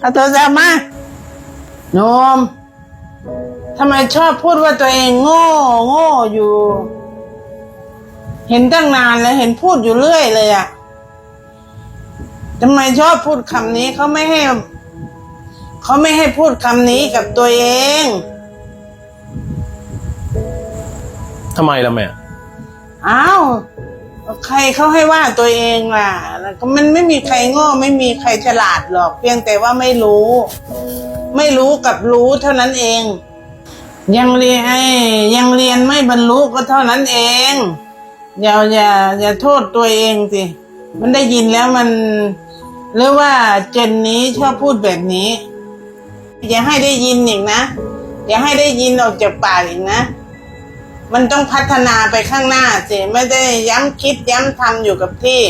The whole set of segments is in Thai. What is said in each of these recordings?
เอาโทรศัพท์มาโนมทำไมชอบพูดว่าตัวเองโง่ โง่อยู่ เห็นตั้งนานแล้วเห็นพูดอยู่เรื่อยเลยอะทำไมชอบพูดคำนี้เขาไม่ให้เขาไม่ให้พูดคำนี้กับตัวเองทำไมล่ะแม่อ้าว ใครเขาให้ว่าตัวเองล่ะแล้วก็มันไม่มีใครโง่ไม่มีใครฉลาดหรอก เพียงแต่ว่าไม่รู้ ไม่รู้กับรู้เท่านั้นเอง ยังเรียนไอ้ยังเรียนไม่บรรลุก็เท่านั้นเอง อย่าอย่าอย่าโทษตัวเองสิมันได้ยินแล้วมันหรือว่าเจนนี้ชอบพูดแบบนี้ อย่าให้ได้ยินอีกนะ อย่าให้ได้ยินออกจากปากอีกนะ มันต้องพัฒนาไปข้างหน้าสิ ไม่ได้ย้ำคิดย้ำทำอยู่กับที่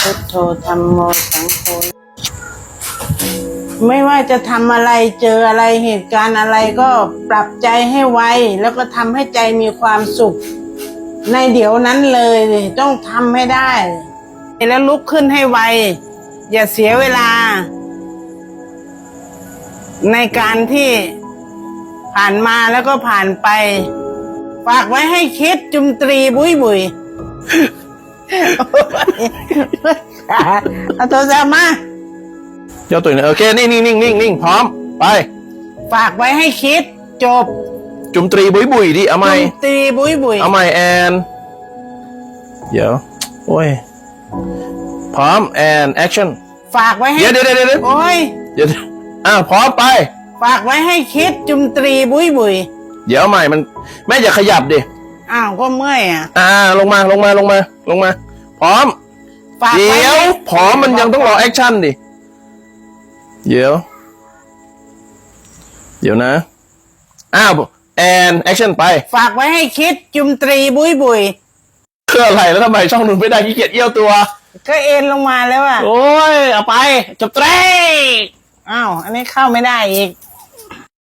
พุทโธธรรมโมสังโฆไม่ว่าจะทำอะไรเจออะไรเหตุการณ์อะไรก็ปรับใจให้ไวแล้วก็ทำให้ใจมีความสุข ในเดี๋ยวนั้นเลยต้องทำให้ได้ แล้วลุกขึ้นให้ไว อย่าเสียเวลา ในการที่ ผ่านมาแล้วก็ผ่านไป ฝากไว้ให้คิดจุมตรีบุยบุยเอาโทรศัพท์มาเจ้าตัวนี้โอเคนี่นิ่งนิ่งนิ่งนิ่งพร้อม ไป ฝากไว้ให้คิด จบจุมตรีบุยบุยดิเอาไหมจุมตรีบุยบุยเอาไหมแอน เดี๋ยว โอ้ย พร้อมแอนแอคชั่น ฝากไว้ให้เดี๋ยวเดี๋ยวเดี๋ยวเดี๋ยวโอ้ยเดี๋ยวอ้าวพร้อมไป ฝากไว้ให้คิดจุมตรีบุยบุยเดี๋ยวเอาใหม่มัน แม่อย่าขยับดิ อ้าวก็เมื่อยอะ อ่า ลงมาลงมาลงมา ลงมา พร้อม ฝากไว้เดี๋ยวให้พร้อมมันยังต้องรอแอคชั่นดิ เดี๋ยว เดี๋ยวนะ อ้าวแอนแอคชั่นไป ฝากไว้ให้คิดจุมตรีบุยบุยคืออะไรแล้วทำไมช่องนู้นไม่ได้ขี้เกียจเอี้ยวตัว ก็เอ็นลงมาแล้วอะ โอ้ย เอาไปจบเตรอ้าว อันนี้เข้าไม่ได้อีก